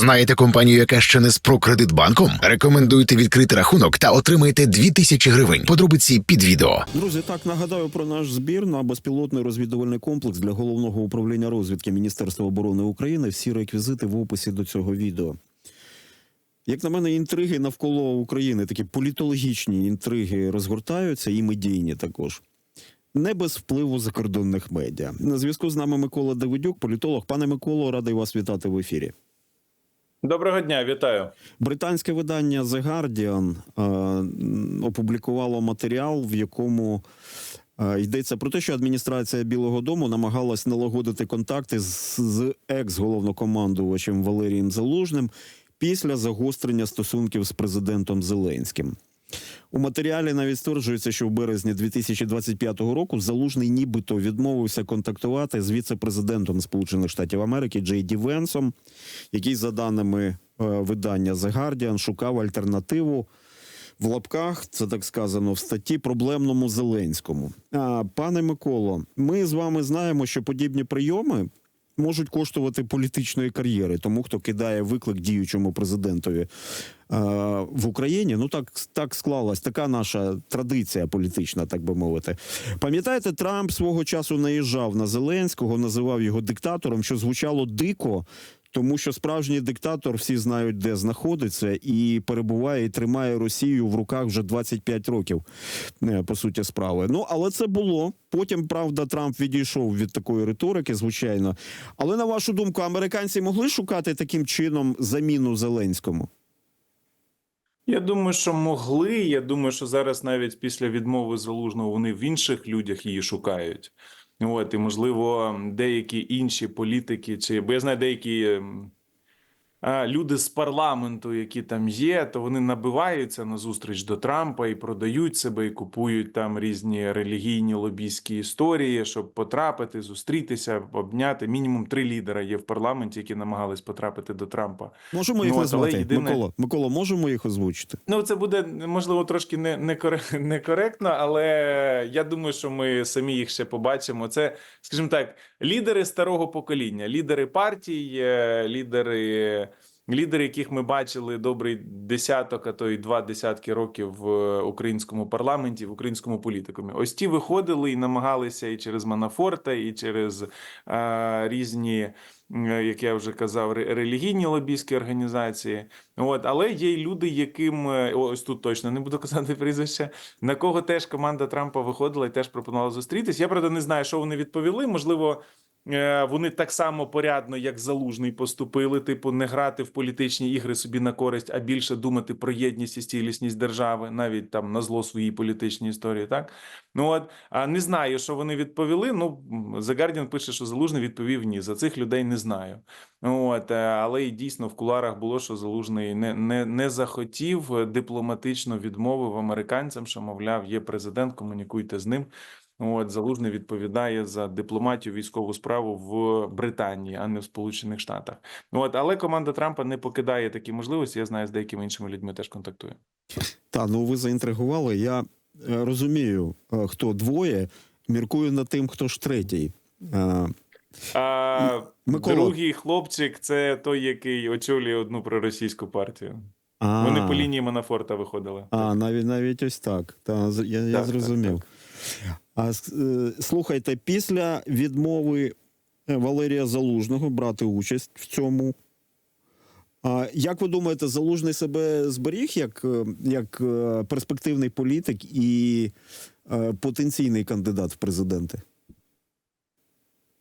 Знаєте компанію, яка ще не з Прокредитбанком? Рекомендуйте відкрити рахунок та отримайте 2000 гривень. Подробиці під відео. Друзі, так нагадаю про наш збір на безпілотний розвідувальний комплекс для головного управління розвідки Міністерства оборони України. Всі реквізити в описі до цього відео. Як на мене, інтриги навколо України, такі політологічні інтриги розгортаються і медійні також. Не без впливу закордонних медіа. На зв'язку з нами Микола Давидюк, політолог. Пане Миколо, радий вас вітати в ефірі. Доброго дня, вітаю. Британське видання The Guardian е, опублікувало матеріал, в якому е, йдеться про те, що адміністрація Білого Дому намагалась налагодити контакти з, з екс-головнокомандувачем Валерієм Залужним після загострення стосунків з президентом Зеленським. У матеріалі навіть стверджується, що в березні 2025 року залужний нібито відмовився контактувати з віце-президентом Сполучених Штатів Америки Джей Ді Венсом, який, за даними е, видання The Guardian, шукав альтернативу в лапках, це так сказано в статті проблемному Зеленському. А, пане Миколо, ми з вами знаємо, що подібні прийоми. Можуть коштувати політичної кар'єри, тому хто кидає виклик діючому президентові е, в Україні. Ну так так склалась така наша традиція політична, так би мовити. Пам'ятаєте, Трамп свого часу наїжджав на Зеленського, називав його диктатором, що звучало дико, тому що справжній диктатор всі знають, де знаходиться, і перебуває і тримає Росію в руках вже 25 років, е, по суті, справи. Ну але це було. Потім, правда, Трамп відійшов від такої риторики, звичайно. Але на вашу думку, американці могли шукати таким чином заміну Зеленському? Я думаю, що могли. Я думаю, що зараз навіть після відмови залужного вони в інших людях її шукають. От і можливо, деякі інші політики, чи бо я знаю деякі люди з парламенту, які там є, то вони набиваються на зустріч до Трампа і продають себе, і купують там різні релігійні лобійські історії, щоб потрапити, зустрітися, обняти. Мінімум три лідера є в парламенті, які намагались потрапити до Трампа. Можемо їх Ну, назвати? єдине- Микола, Микола, можемо їх озвучити? Ну, це буде можливо трошки не, не коре- некоректно, але я думаю, що ми самі їх ще побачимо. Це, скажімо так, лідери старого покоління, лідери партій, е, лідери, лідери, яких ми бачили добрий десяток, а то й два десятки років в українському парламенті, в українському політикумі. Ось ті виходили і намагалися і через Манафорта, і через е, різні. Е, Як я вже казав, релігійні лобійські організації, От, але є й люди, яким е, ось тут точно не буду казати прізвище, на кого теж команда Трампа виходила і теж пропонувала зустрітись. Я правда не знаю, що вони відповіли. Можливо, вони так само порядно, як залужний, поступили. Типу, не грати в політичні ігри собі на користь, а більше думати про єдність і стілісність держави, навіть там на зло своїй політичній історії. Так ну от а не знаю, що вони відповіли. Ну The пише, що залужний відповів ні. За цих людей не знаю. От, е, але і дійсно в куларах було, що залужний не, не, не захотів е, дипломатично відмовив американцям, що мовляв, є президент, комунікуйте з ним. От залужний відповідає за дипломатію військову справу в Британії, а не в Сполучених Штатах. От, але команда Трампа не покидає такі можливості. Я знаю, з деякими іншими людьми теж контактує. Та ну ви заінтригували. Я е, розумію, е, хто двоє. Міркую над тим, хто ж третій. Е, А Микола. другий хлопчик це той, який очолює одну проросійську партію. а, Вони по лінії Манафорта виходили. А, навіть навіть ось так. Та я, я Так, так, зрозумів. А е, слухайте, після відмови е, Валерія Залужного брати участь в цьому. А як ви думаєте, залужний себе зберіг як, е, як перспективний політик і потенційний кандидат в президенти?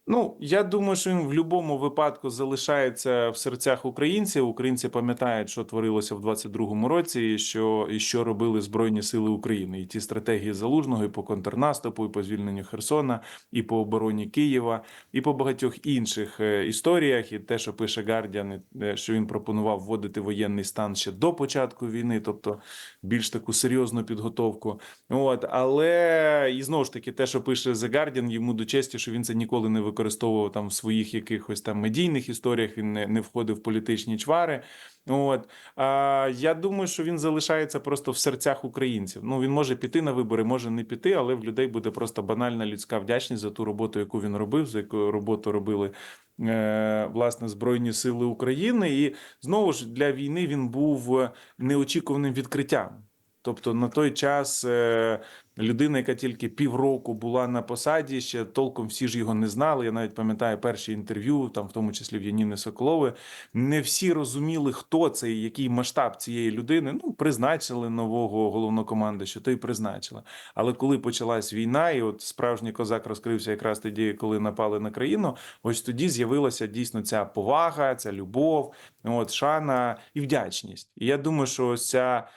Ну, я думаю, що він в будь-якому випадку залишається в серцях українців. Українці пам'ятають, що творилося в 22-му році, і що і що робили Збройні Сили України, і ті стратегії залужного і по контрнаступу, і по звільненню Херсона, і по обороні Києва, і по багатьох інших е, історіях. І те, що пише Гардіан, е, що він пропонував вводити воєнний стан ще до початку війни, тобто більш таку серйозну підготовку. От але і знову ж таки, те, що пише The Guardian, йому до честі, що він це ніколи не виконував. Використовував там в своїх якихось там медійних історіях. Він не, не входив в політичні чвари. От а, я думаю, що він залишається просто в серцях українців. Ну він може піти на вибори, може не піти, але в людей буде просто банальна людська вдячність за ту роботу, яку він робив, за яку роботу робили е, власне Збройні Сили України. І знову ж для війни він був неочікуваним відкриттям. Тобто на той час е, людина, яка тільки півроку була на посаді, ще толком всі ж його не знали. Я навіть пам'ятаю перші інтерв'ю, там в тому числі в Яніни Соколови. Не всі розуміли, хто це і який масштаб цієї людини. Ну, призначили нового головнокомандуюча, то й призначили. Але коли почалась війна, і от справжній козак розкрився якраз тоді, коли напали на країну, ось тоді з'явилася дійсно ця повага, ця любов, от шана і вдячність. І я думаю, що ось ця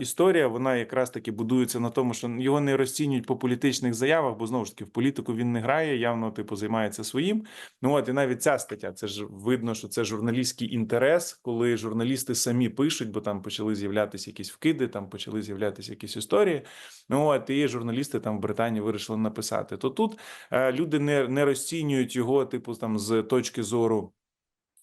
історія вона якраз таки будується на тому, що його не розцінюють по політичних заявах, бо знову ж таки в політику він не грає, явно типу займається своїм. Ну от і навіть ця стаття, це ж видно, що це журналістський інтерес, коли журналісти самі пишуть, бо там почали з'являтися якісь вкиди, там почали з'являтися якісь історії. Ну от і журналісти там в Британії вирішили написати. То тут е, люди не, не розцінюють його, типу, там з точки зору.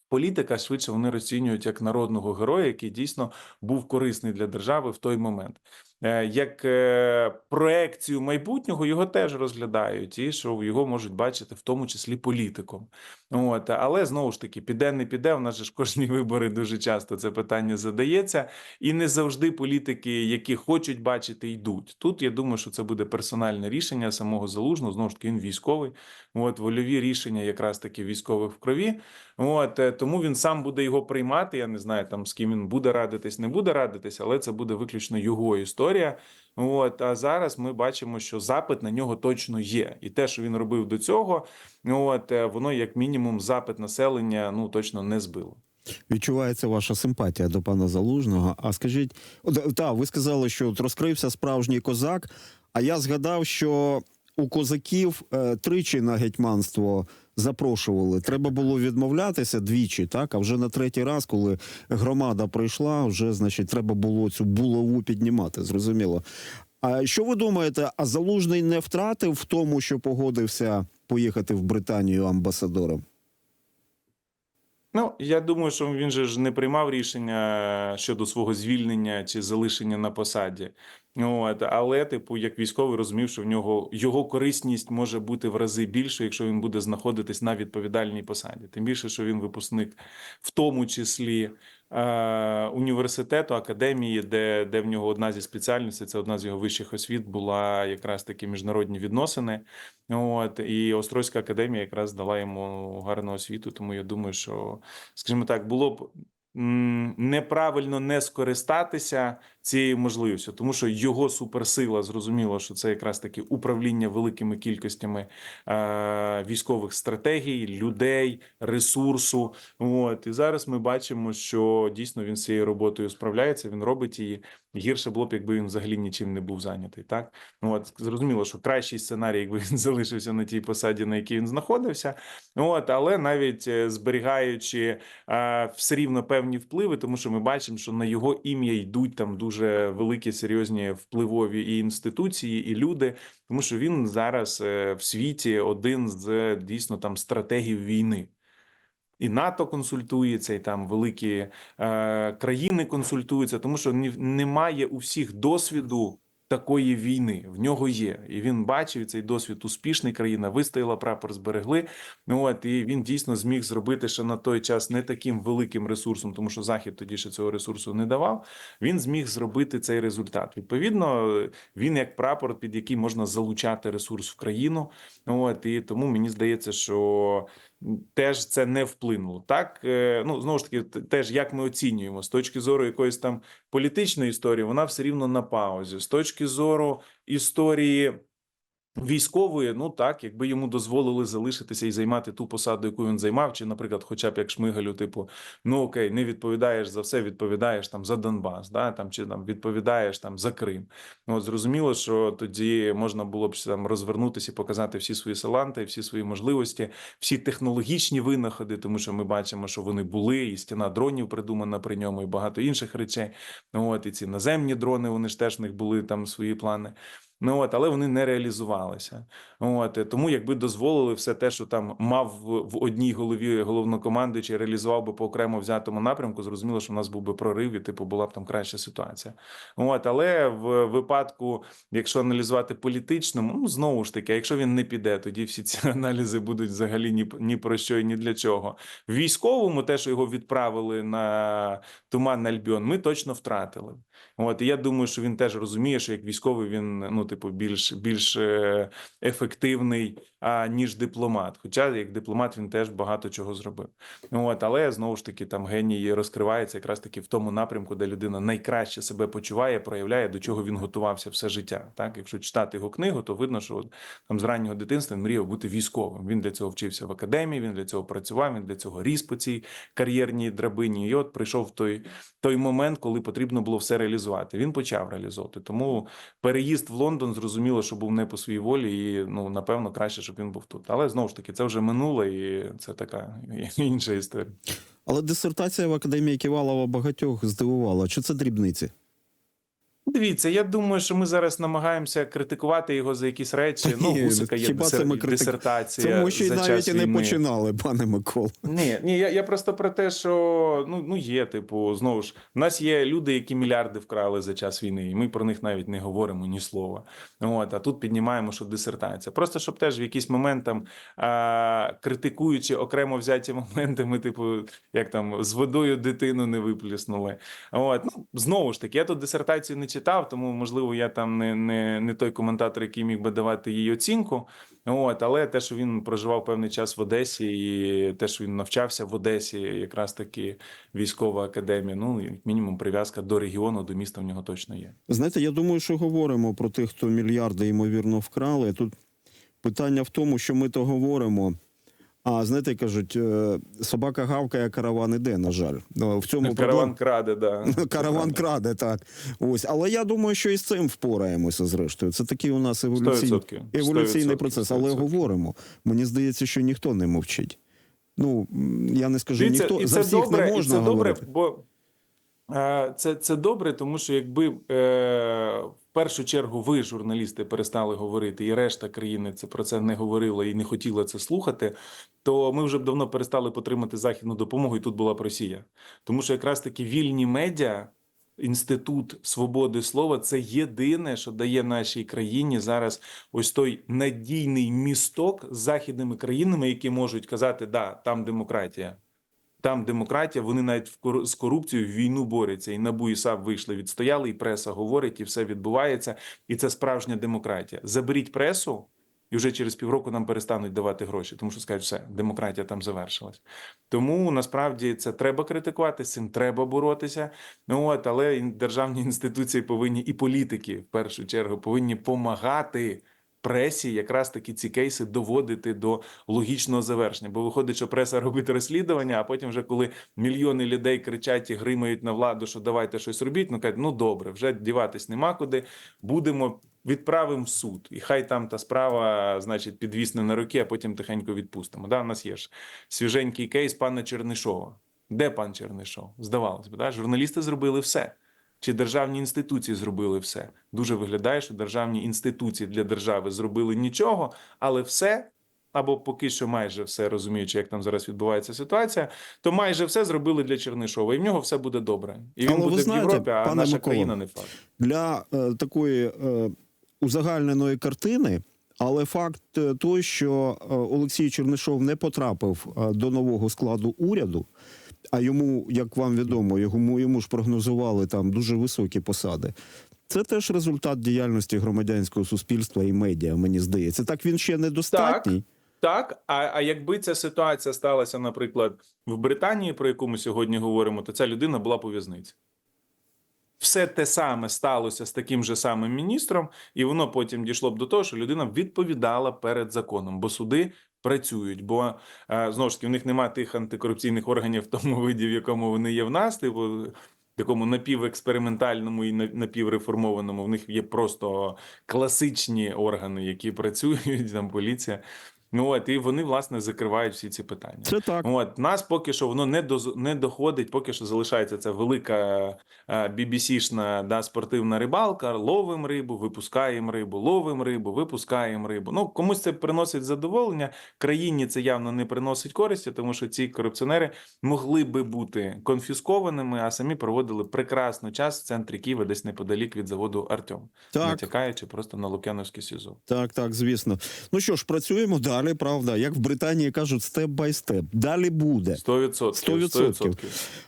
Політика швидше вони розцінюють як народного героя, який дійсно був корисний для держави в той момент. Е, Як е, проекцію майбутнього його теж розглядають, і що його можуть бачити в тому числі політиком. От але знову ж таки, піде не піде. У нас же ж кожні вибори дуже часто це питання задається, і не завжди політики, які хочуть бачити, йдуть. Тут я думаю, що це буде персональне рішення самого залужного. Знову ж таки, він військовий. От вольові рішення, якраз таки військових в крові. От е, тому він сам буде його приймати. Я не знаю там з ким він буде радитись, не буде радитись, але це буде виключно його історія. От а зараз ми бачимо, що запит на нього точно є, і те, що він робив до цього, от е, воно як мінімум запит населення ну точно не збило. Відчувається ваша симпатія до пана Залужного. А скажіть, та, ви сказали, що от розкрився справжній козак. А я згадав, що у козаків е, тричі на гетьманство запрошували. Треба було відмовлятися двічі, так? А вже на третій раз, коли громада прийшла, вже значить треба було цю булаву піднімати. Зрозуміло. А що ви думаєте? А залужний не втратив в тому, що погодився поїхати в Британію амбасадором? Ну, я думаю, що він же ж не приймав рішення щодо свого звільнення чи залишення на посаді. От, але, типу, як військовий розумів, що в нього його корисність може бути в рази більше, якщо він буде знаходитись на відповідальній посаді. Тим більше, що він випускник, в тому числі університету, академії, де, де в нього одна зі спеціальностей, це одна з його вищих освіт, була якраз такі міжнародні відносини. От і Острозька академія якраз дала йому гарну освіту. Тому я думаю, що, скажімо так, було б. Неправильно не скористатися цією можливістю, тому що його суперсила зрозуміло, що це якраз таки управління великими кількостями е, військових стратегій, людей, ресурсу. От і зараз ми бачимо, що дійсно він з цією роботою справляється. Він робить її. Гірше було б, якби він взагалі нічим не був зайнятий. Так от зрозуміло, що кращий сценарій, якби він залишився на тій посаді, на якій він знаходився. От але навіть е, зберігаючи е, все рівно певні впливи, тому що ми бачимо, що на його ім'я йдуть там дуже великі серйозні впливові і інституції, і люди, тому що він зараз е, в світі один з дійсно там стратегів війни. І НАТО консультується, і там великі е, країни консультуються, тому що немає у всіх досвіду такої війни. В нього є, і він бачив цей досвід успішний. Країна вистояла, прапор зберегли. Ну от і він дійсно зміг зробити ще на той час не таким великим ресурсом, тому що захід тоді ще цього ресурсу не давав. Він зміг зробити цей результат. Відповідно, він як прапор, під який можна залучати ресурс в країну. От і тому мені здається, що теж це не вплинуло. Так е, ну знову ж таки, теж як ми оцінюємо з точки зору якоїсь там політичної історії, вона все рівно на паузі. З точки зору історії. Військової, ну так, якби йому дозволили залишитися і займати ту посаду, яку він займав, чи, наприклад, хоча б як Шмигалю, типу, ну окей, не відповідаєш за все, відповідаєш там за Донбас, да, там чи там відповідаєш там за Крим. Ну, от зрозуміло, що тоді можна було б там розвернутися і показати всі свої саланти, всі свої можливості, всі технологічні винаходи, тому що ми бачимо, що вони були, і стіна дронів придумана при ньому, і багато інших речей. Ну, от і ці наземні дрони, вони ж теж в них були там свої плани. Ну от, але вони не реалізувалися. От е, тому, якби дозволили все те, що там мав в, одній голові головнокомандуючий, реалізував би по окремо взятому напрямку, зрозуміло, що в нас був би прорив, і типу була б там краща ситуація. От, але в випадку, якщо аналізувати політично, ну знову ж таки, якщо він не піде, тоді всі ці аналізи будуть взагалі ні, ні про що і ні для чого. В військовому, те, що його відправили на Туман Альбіон, ми точно втратили. От і я думаю, що він теж розуміє, що як військовий він ну, типу, більш більш е, ефективний а, ніж дипломат. Хоча як дипломат він теж багато чого зробив. От, але знову ж таки, там геній розкривається якраз таки в тому напрямку, де людина найкраще себе почуває, проявляє, до чого він готувався все життя. Так, якщо читати його книгу, то видно, що от, там з раннього дитинства він мріяв бути військовим. Він для цього вчився в академії, він для цього працював, він для цього ріс по цій кар'єрній драбині. І от прийшов той, той момент, коли потрібно було все реалізувати. Він почав реалізовувати. Тому переїзд в Лондон зрозуміло, що був не по своїй волі, і ну напевно краще, щоб він був тут. Але знову ж таки, це вже минуле, і це така інша історія. Але дисертація в академії Ківалова багатьох здивувала. Чи це дрібниці? Дивіться, я думаю, що ми зараз намагаємося критикувати його за якісь речі. Ну, Гусика є хіба це ми критик- дисертація. Тому що й навіть і не війни. починали, пане Микола. Ні, ні, я, я просто про те, що ну, ну є, типу, знову ж, в нас є люди, які мільярди вкрали за час війни, і ми про них навіть не говоримо ні слова. От, а тут піднімаємо, що дисертація. Просто щоб теж в якийсь момент там а, критикуючи окремо взяті моменти, ми, типу, як там з водою дитину не виплюснули. От, ну, знову ж таки, я тут дисертацію не читав, тому можливо я там не, не, не той коментатор, який міг би давати їй оцінку. От, але те, що він проживав певний час в Одесі, і те, що він навчався в Одесі, якраз таки військова академія, ну як мінімум прив'язка до регіону, до міста в нього точно є. Знаєте, я думаю, що говоримо про тих, хто мільярди ймовірно вкрали. Тут питання в тому, що ми то говоримо. А знаєте, кажуть, е, собака гавкає, караван іде, на жаль. Ну, В цьому Караван проблема. краде, да. Караван краде, так. Ось. Але я думаю, що і з цим впораємося, зрештою. Це такий у нас еволюційний, 100%. еволюційний 100%, процес. Але 100%. говоримо. Мені здається, що ніхто не мовчить. Ну, я не скажу, Дивіться, ніхто і за це всіх добре, не і можна це добре, бо е, це, це добре, тому що якби е, першу чергу ви, журналісти, перестали говорити, і решта країни це про це не говорила і не хотіла це слухати, то ми вже б давно перестали потримати західну допомогу, і тут була б Росія. Тому що якраз таки вільні медіа. Інститут свободи слова це єдине, що дає нашій країні зараз ось той надійний місток з західними країнами, які можуть казати, да, там демократія. Там демократія, вони навіть в з корупцією в війну борються. І НАБУ і САП вийшли, відстояли, і преса говорить, і все відбувається. І це справжня демократія. Заберіть пресу, і вже через півроку нам перестануть давати гроші, тому що скажуть, все, демократія там завершилась. Тому насправді це треба критикувати, з цим треба боротися. Ну от, але державні інституції повинні і політики в першу чергу повинні помагати. Пресі якраз таки ці кейси доводити до логічного завершення. Бо виходить, що преса робить розслідування, а потім, вже коли мільйони людей кричать і гримають на владу, що давайте щось робіть, ну кажуть, ну добре, вже діватись нема куди. Будемо відправимо в суд, і хай там та справа, значить, підвісне на руки, а потім тихенько відпустимо. Да, у нас є ж свіженький кейс пана Чернишова. Де пан Чернишов? Здавалось би, да? журналісти зробили все. Чи державні інституції зробили все? Дуже виглядає, що державні інституції для держави зробили нічого, але все. Або поки що майже все розуміючи, як там зараз відбувається ситуація, то майже все зробили для Чернишова, і в нього все буде добре. І він Але ви буде знаєте, в Європі, а наша Микола, країна не факт. для е, такої е, узагальненої картини. Але факт е, той, що е, Олексій Чернишов не потрапив е, до нового складу уряду, а йому, як вам відомо, йому, йому ж прогнозували там дуже високі посади. Це теж результат діяльності громадянського суспільства і медіа, мені здається. Так він ще недостатній. Так, а, а якби ця ситуація сталася, наприклад, в Британії, про яку ми сьогодні говоримо, то ця людина була по. Все те саме сталося з таким же самим міністром, і воно потім дійшло б до того, що людина відповідала перед законом, бо суди працюють. Бо е, знову ж таки в них немає тих антикорупційних органів в тому виді, в якому вони є в нас, типу. Такому напівекспериментальному і напівреформованому в них є просто класичні органи, які працюють, там поліція. Ну от і вони власне закривають всі ці питання. Це так. От нас поки що воно не доз... не доходить, поки що залишається ця велика е, BBC-шна да, спортивна рибалка. Ловим рибу, випускаємо рибу, ловим рибу, випускаємо рибу. Ну комусь це приносить задоволення. Країні це явно не приносить користі, тому що ці корупціонери могли би бути конфіскованими, а самі проводили прекрасно час в центрі Києва, десь неподалік від заводу Артем, натякаючи просто на Лук'яновське СІЗО. Так, так, звісно. Ну що ж, працюємо далі, правда. Як в Британії кажуть, степ бай степ. Далі буде. 100%. 100%. 100%.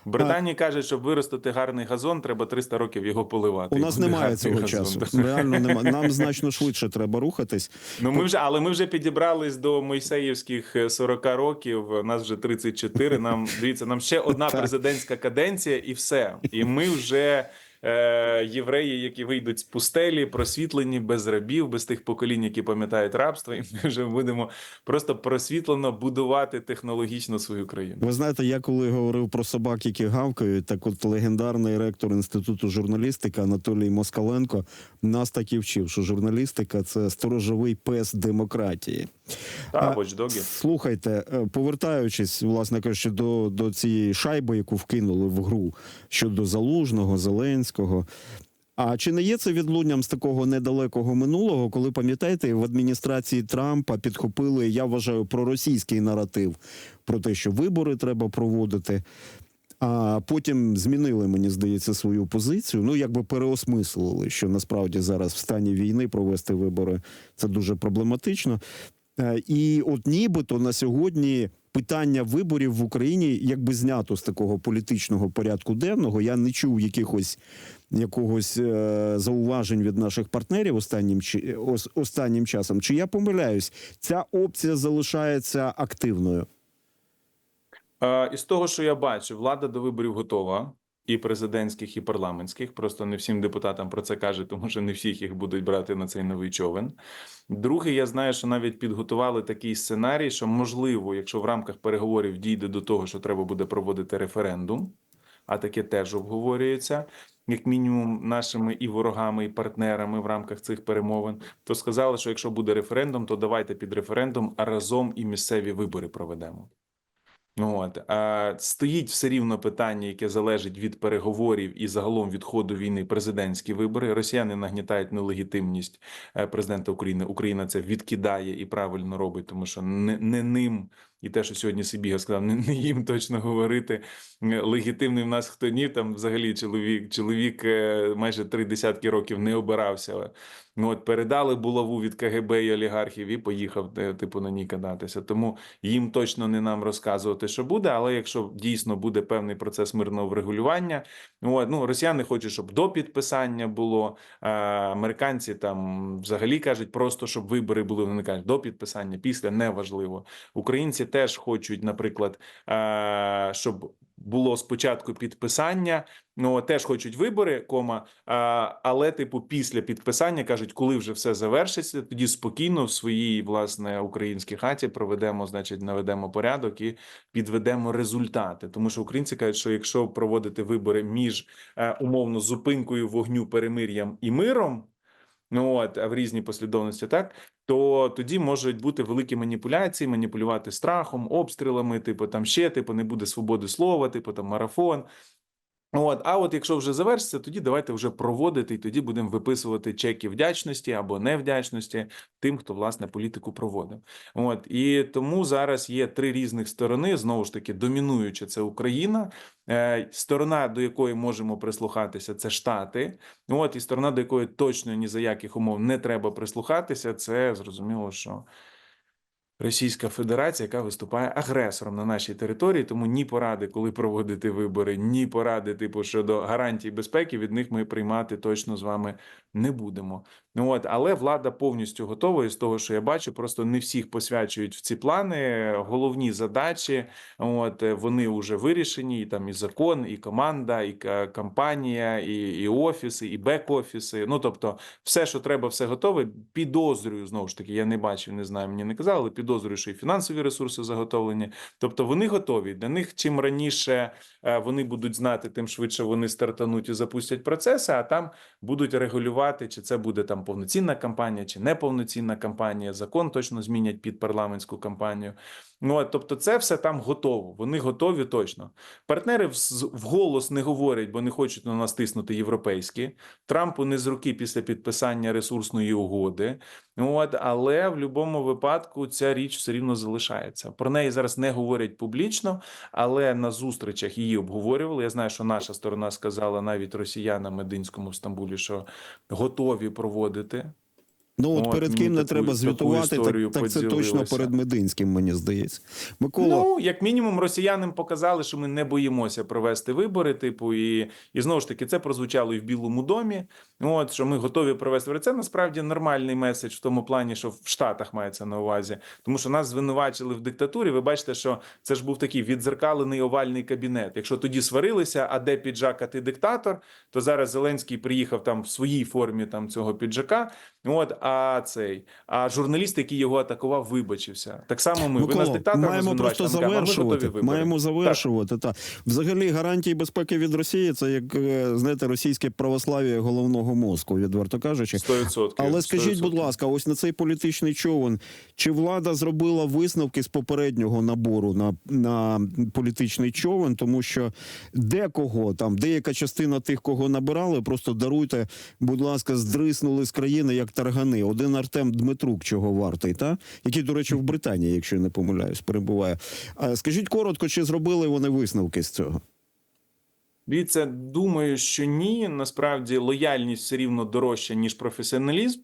В Британії кажуть, щоб виростити гарний газон, треба 300 років його поливати. У нас немає цього газон. часу. Реально немає. Нам значно швидше треба рухатись. Ну ми вже, але ми вже підібрались до Мойсеївських е, 40 років. у Нас вже 34. Нам дивіться, нам ще одна президентська каденція, і все. І ми вже. Е, євреї, які вийдуть з пустелі, просвітлені без рабів, без тих поколінь, які пам'ятають рабство, і ми вже будемо просто просвітлено будувати технологічно свою країну. Ви знаєте, я коли говорив про собак, які гавкають, так от легендарний ректор інституту журналістики Анатолій Москаленко нас так і вчив, що журналістика це сторожовий пес демократії. Та А. Слухайте, е, повертаючись, власне кажучи, до, до цієї шайби, яку вкинули в гру щодо залужного, Зеленського. А чи не є це відлунням з такого недалекого минулого, коли пам'ятаєте, в адміністрації Трампа підхопили, я вважаю, проросійський наратив про те, що вибори треба проводити. А потім змінили, мені здається, свою позицію. Ну, якби переосмислили, що насправді зараз в стані війни провести вибори це дуже проблематично. Е, І от нібито на сьогодні питання виборів в Україні якби знято з такого політичного порядку денного. Я не чув якихось якогось е, зауважень від наших партнерів останнім чи ос- останнім часом. Чи я помиляюсь? Ця опція залишається активною. Е, Із того, що я бачу, влада до виборів готова. І президентських, і парламентських. Просто не всім депутатам про це каже, тому що не всіх їх будуть брати на цей новий човен. Друге, я знаю, що навіть підготували такий сценарій, що можливо, якщо в рамках переговорів дійде до того, що треба буде проводити референдум, а таке теж обговорюється, як мінімум, нашими і ворогами, і партнерами в рамках цих перемовин, то сказали, що якщо буде референдум, то давайте під референдум а разом і місцеві вибори проведемо. Ну, От стоїть все рівно питання, яке залежить від переговорів і загалом від ходу війни президентські вибори. Росіяни нагнітають нелегітимність е, президента України. Україна це відкидає і правильно робить, тому що не, не ним. І те, що сьогодні Сибіга сказав, не, не їм точно говорити. Е, Легітимний в нас хто ні. Там взагалі чоловік, чоловік е, майже три десятки років не обирався. Ну от передали булаву від КГБ і олігархів і поїхав е, типу на ній кататися. Тому їм точно не нам розказувати, що буде. Але якщо дійсно буде певний процес мирного врегулювання, от, ну росіяни хочуть, щоб до підписання було. А американці там взагалі кажуть, просто щоб вибори були. Вони кажуть, до підписання, після неважливо. Українці теж хочуть, наприклад, щоб було спочатку підписання. Ну теж хочуть вибори, кома, але типу після підписання кажуть, коли вже все завершиться, тоді спокійно в своїй власне українській хаті проведемо, значить, наведемо порядок і підведемо результати. Тому що українці кажуть, що якщо проводити вибори між е, умовно зупинкою вогню, перемир'ям і миром. Ну от а в різній послідовності, так то тоді можуть бути великі маніпуляції, маніпулювати страхом, обстрілами, типу там ще, типу, не буде свободи слова, типу там марафон. От, а от якщо вже завершиться, тоді давайте вже проводити, і тоді будемо виписувати чеки вдячності або невдячності тим, хто власне політику проводив. От і тому зараз є три різних сторони. Знову ж таки, домінуюча це Україна, е, сторона, до якої можемо прислухатися, це Штати. От і сторона, до якої точно ні за яких умов не треба прислухатися, це зрозуміло, що. Російська Федерація, яка виступає агресором на нашій території, тому ні поради, коли проводити вибори, ні поради, типу щодо гарантій безпеки, від них ми приймати точно з вами не будемо. Ну от, але влада повністю готова. І з того, що я бачу, просто не всіх посвячують в ці плани. Головні задачі, от вони вже вирішені. І там і закон, і команда, і кампанія, і, і офіси, і бек-офіси. Ну тобто, все, що треба, все готове. Підозрюю знову ж таки. Я не бачив, не знаю, мені не казали, але підозрюю, що і фінансові ресурси заготовлені. Тобто вони готові. Для них чим раніше е, вони будуть знати, тим швидше вони стартануть і запустять процеси, а там будуть регулювати, чи це буде там там повноцінна кампанія чи неповноцінна кампанія. Закон точно змінять під парламентську кампанію. Ну тобто, це все там готово. Вони готові точно. Партнери вголос не говорять, бо не хочуть на нас тиснути європейські. Трампу не з руки після підписання ресурсної угоди. От, але в будь-якому випадку ця річ все рівно залишається. Про неї зараз не говорять публічно, але на зустрічах її обговорювали. Я знаю, що наша сторона сказала навіть росіянам Мединському в Стамбулі, що готові проводити. Ну от От, перед ким не таку- треба звітувати, так, так це точно перед Мединським, мені здається. Микола, Ну, як мінімум, росіянам показали, що ми не боїмося провести вибори. Типу, і, і знову ж таки, це прозвучало і в Білому домі. От що ми готові провести вибори. Це насправді нормальний меседж в тому плані, що в Штатах мається на увазі, тому що нас звинувачили в диктатурі. Ви бачите, що це ж був такий відзеркалений овальний кабінет. Якщо тоді сварилися, а де піджак, а ти диктатор, то зараз Зеленський приїхав там в своїй формі там цього піджака. От а цей а журналіст, який його атакував, вибачився. Так само ми ви нас Микола, маємо просто ми завершувати. вибори. Маємо завершувати. Та взагалі гарантії безпеки від Росії це як е, знаєте, російське православ'я головного мозку, відверто кажучи. 100%. Але скажіть, будь 100%. ласка, ось на цей політичний човен, чи влада зробила висновки з попереднього набору на, на політичний човен, тому що декого там, деяка частина тих, кого набирали, просто даруйте, будь ласка, здриснули з країни як таргани. Один Артем Дмитрук, чого вартий, та який, до речі, в Британії, якщо я не помиляюсь, перебуває. Скажіть коротко, чи зробили вони висновки з цього? Дивіться, думаю, що ні. Насправді лояльність все рівно дорожча, ніж професіоналізм.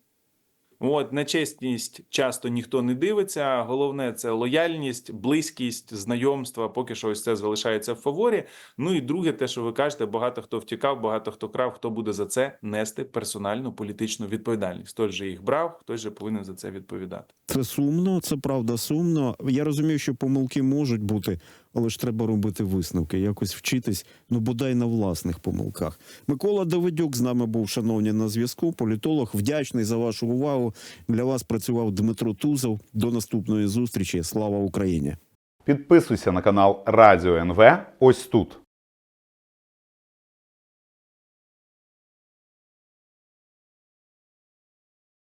От на чесність часто ніхто не дивиться. Головне це лояльність, близькість, знайомства. Поки що ось це залишається в фаворі. Ну і друге, те, що ви кажете, багато хто втікав, багато хто крав. Хто буде за це нести персональну політичну відповідальність? Хтось же їх брав, хтось же повинен за це відповідати. Це сумно, це правда сумно. Я розумію, що помилки можуть бути, але ж треба робити висновки, якось вчитись, ну бодай на власних помилках. Микола Давидюк з нами був, шановні, на зв'язку. Політолог, вдячний за вашу увагу. Для вас працював Дмитро Тузов. До наступної зустрічі. Слава Україні! Підписуйся на канал Радіо НВ ось тут.